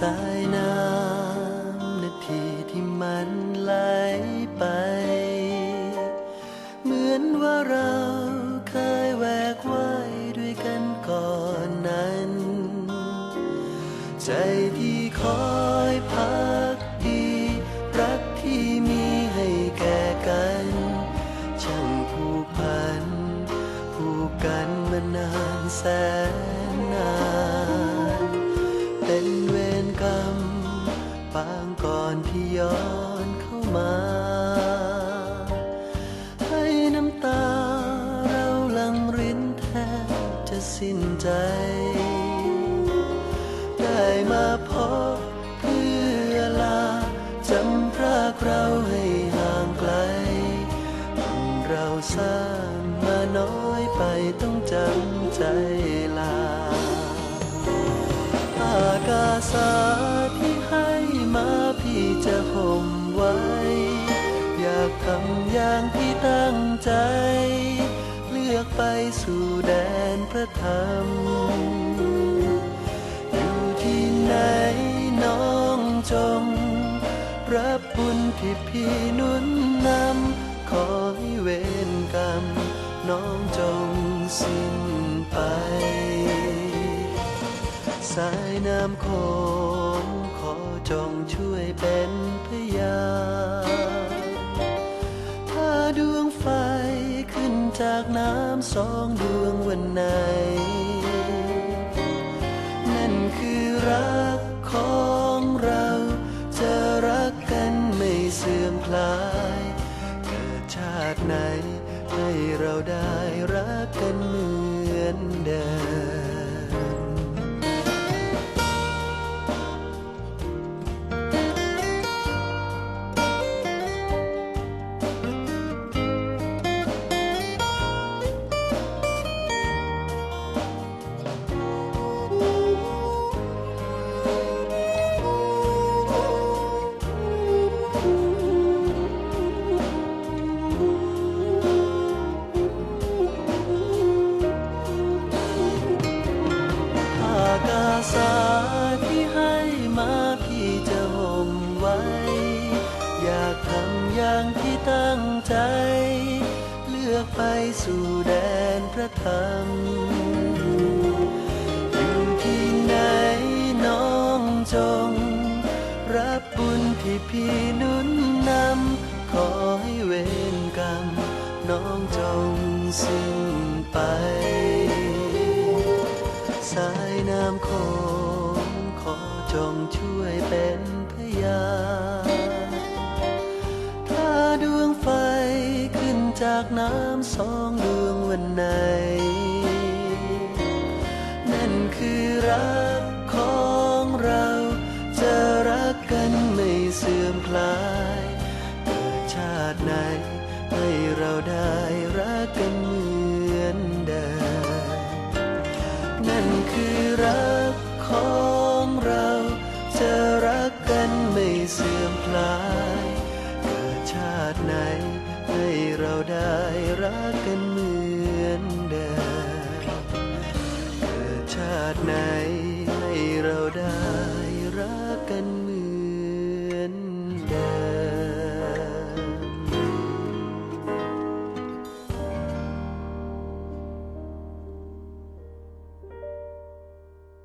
สายน้ำนาทีที่มันไหลไป เหมือนว่าเราเคยแวกไว่ายด้วยกันก่อนนั้น ใจที่คอยพักดี รักที่มีให้แก่กัน ช่างผูกพัน ผูกกันมานานแสน สิ้นใจ ได้มาพบเพื่อลาจำพรากเราให้ห่างไกลบุญเราสร้างมาน้อยไปต้องจำใจลา อากาสาที่ให้มาพี่จะห่มไว้ อยากทำอย่างที่ตั้งใจ ไปสู่แดนพระธรรม อยู่ที่ไหนน้องจง รับบุญที่พี่นุนนำ ขอให้เวรกรรม น้องจงสิ้นไป สายน้ำโขงขอจงช่วยเป็นพยานถ้าดวงไฟขึ้นจากน้ำ สองดวงวันไหน นั่นคือรักของเรา จะรักกันไม่เสื่อมคลาย เกิดชาติไหน ให้เราได้รักกันเหมือนเดิม ใจ เลือกไปสู่แดนพระธรรม อยู่ที่ไหนน้องจง รับบุญที่พี่นุนนำขอให้เวรกรรม น้องจงสิ้นไป สายน้ำโขงขอจงช่วยเป็นพยาน จากน้ำสองดวงวันไหน นั่นคือรักของเรา จะรักกันไม่เสื่อมคลายเกิดชาติไหนให้เราได้รักกันเหมือนเดิมนั่นคือรักของเรา จะรักกันไม่เสื่อมคลายเกิดชาติไหน ให้เราได้รักกันเหมือนเดิมเกิดชาติไหนให้เราได้